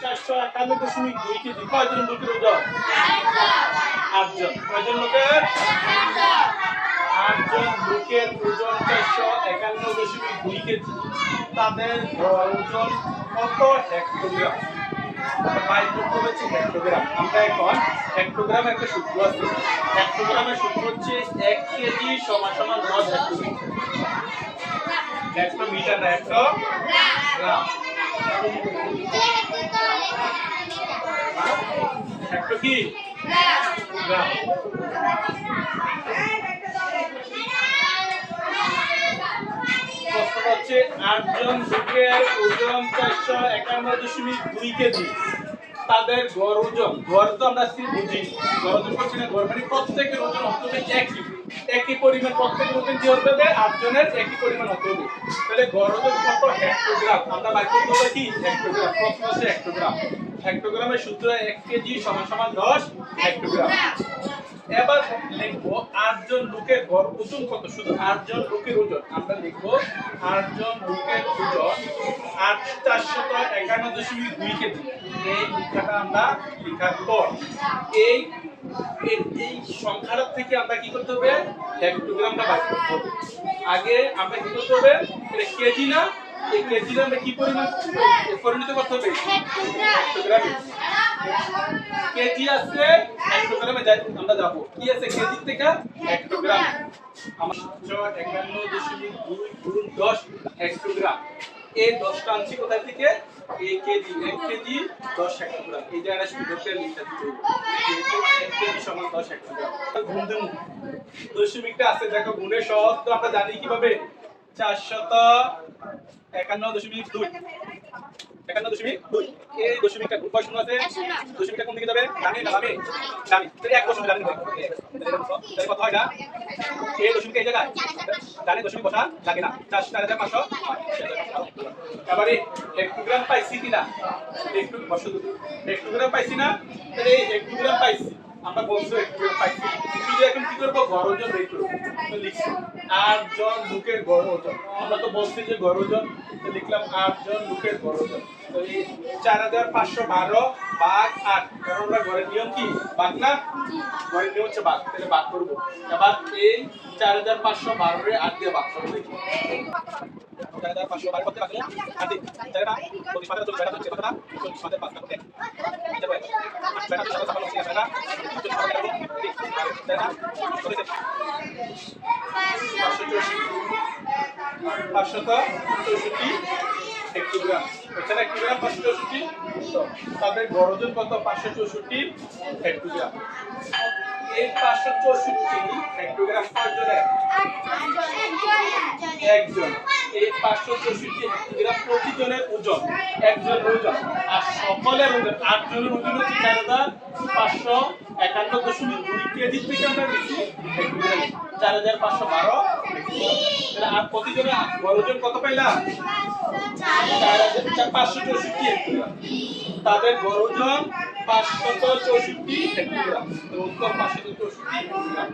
চারশো একান্ন দশমিক দুই কেজি কয়জন লোকের ওজন আটজন কয়জন লোকের আটজন লোকের ওজন চারশো একান্ন দশমিক দুই কেজি তাদের কত হেক্টোগ্রাম বাইর করতে হচ্ছে হেক্টোগ্রাম আমরা এখন একটা সূত্র আছে হেক্টোগ্রামের সূত্র হচ্ছে এক কেজি সমান সমান দশ হেক্টোগ্রাম হেক্টোমিটার হেক্টোগ্রাম আটজন লোকের ওজন চারশো একান্ন দশমিক দুই কেজি, তাদের গড় ওজন গড় তো আমরা বুঝি গড় ওজন করছি না গড় মানে প্রত্যেকের ওজন হতে হবে একই। একই পরিমাণ প্রত্যেকের ওজন কি হতে হবে? আটজনের একই পরিমাণ হতে হবে। তাহলে গড় ওজন কত? হেক্টোগ্রাম আমরা বাইর করতে হবে কি? হেক্টোগ্রাম প্রশ্ন হচ্ছে হেক্টোগ্রাম হেক্টোগ্রামের সূত্র এক কেজি সমান সমান দশ হেক্টোগ্রাম এবার লিখব আটজন লোকের গড় ওজন কত? শুধু আটজন লোকের ওজন। আমরা লিখব আটজন লোকের ওজন আট চারশত একান্ন দশমিক দুই কেজি। এই লেখাটা আমরা লেখার পর এই এই- সংখ্যাটা থেকে আমরা কি করতে হবে? হেক্টোগ্রামটা বাদ করতে হবে। আগে আমরা কি করতে হবে? এটা কেজি না, এই কেজিটা আমরা কি পরিমাণ পরিণত করতে হবে? কেজি আছে হেক্টোগ্রামে যাই আমরা যাব। কি আছে কেজি থেকে? হেক্টোগ্রাম আমার একান্ন, দশমিক দুই, গুণ দশ হেক্টোগ্রাম এই দশটা আনছি কোথায় থেকে? এই কেজি এক কেজি দশ হেক্টোগ্রাম এই জায়গাটা সুন্দর লিখতে হবে। সমান একান্ন দশমিক দুই একান্ন দশমিক দুই এই দশমিকটা কত হয় না এই দশমিক এই জায়গায় দশমিক বসা। লাগে না চার চার হাজার পাঁচশো এবারে হেক্টোগ্রাম পাইছি কিনা একটু বসো পাইছি না? তাহলে এই হেক্টোগ্রাম পাইছি। আমরা বলছো পাইছি এখন কি করব? তো লিখছি, আট জন লোকের গড় ওজন আমরা তো বলছি যে তো লিখলাম, আট জন লোকের গড় ওজন তো চার হাজার পাঁচশো বারো বাঘ আট, কারণ আমরা ঘরের নিয়ম কি? বাঘ না? ঘরের নিয়ম হচ্ছে বাঘ, তাহলে বাঘ করব। এবার এই চার হাজার পাঁচশো বারোরে আট দিয়ে বাঘ করব, দেখি। পাঁচশত চৌষট্টি। হেক্টোগ্রাম এখানে হেক্টোগ্রাম পাঁচশো চৌষট্টি। তাদের গড় ওজন কত? পাঁচশো চৌষট্টি হেক্টোগ্রাম এই পাঁচশো চৌষট্টি হেক্টোগ্রাম কয়জনের? একজন। পাঁচশো চৌষট্টি হেক্টোগ্রাম প্রতিজনের ওজন একজন ওজন, আর সকলের ওজন, আটজনের ওজন হচ্ছে চার হাজার পাঁচশো একান্ন দশমিক দুই কেজি থেকে আমরা নিচ্ছি চার হাজার পাঁচশো বারো তাহলে আর প্রতিজনের ওজন কত পাইলাম? চার হাজার, পাঁচশো চৌষট্টি তাদের গড় ওজন পাঁচশত চৌষট্টি তো উত্তর পাঁচশত চৌষট্টি হেক্টোগ্রাম